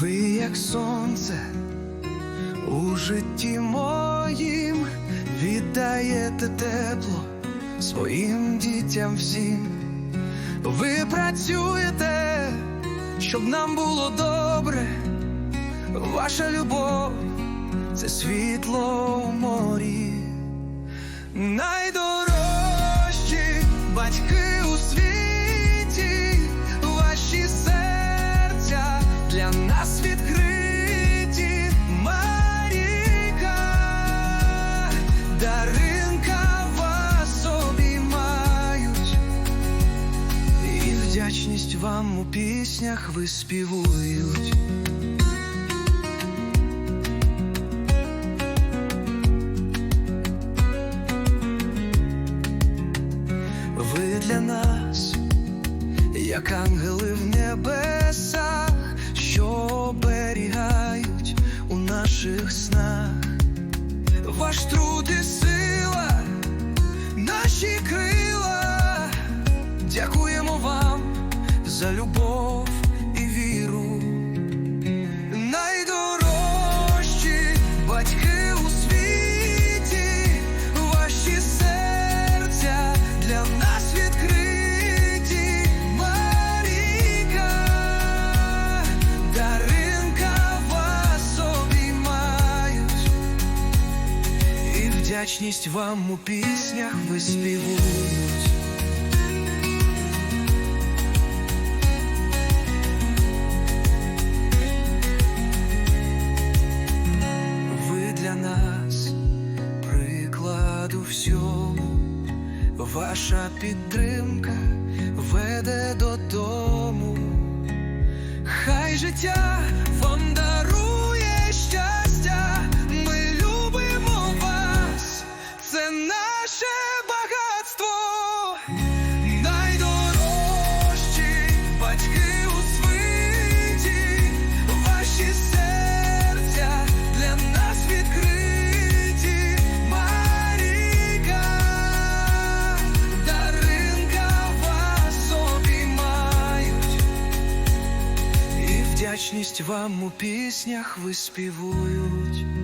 Ви як сонце у житті моїм віддаєте тепло своїм дітям всім. Ви працюєте, щоб нам було добре. Ваша любов це світло в морі. Для нас відкриті. Маріка, даринка вас обіймають, і вдячність вам у піснях виспівують. Ви для нас, як ангели в наших снах. Ваш труд і сила, наші крила. Дякуємо вам за любов вдячність вам у піснях виспівують. Ви для нас приклад у всьому, ваша підтримка веде додому. Хай життя вдячність вам у піснях виспівують.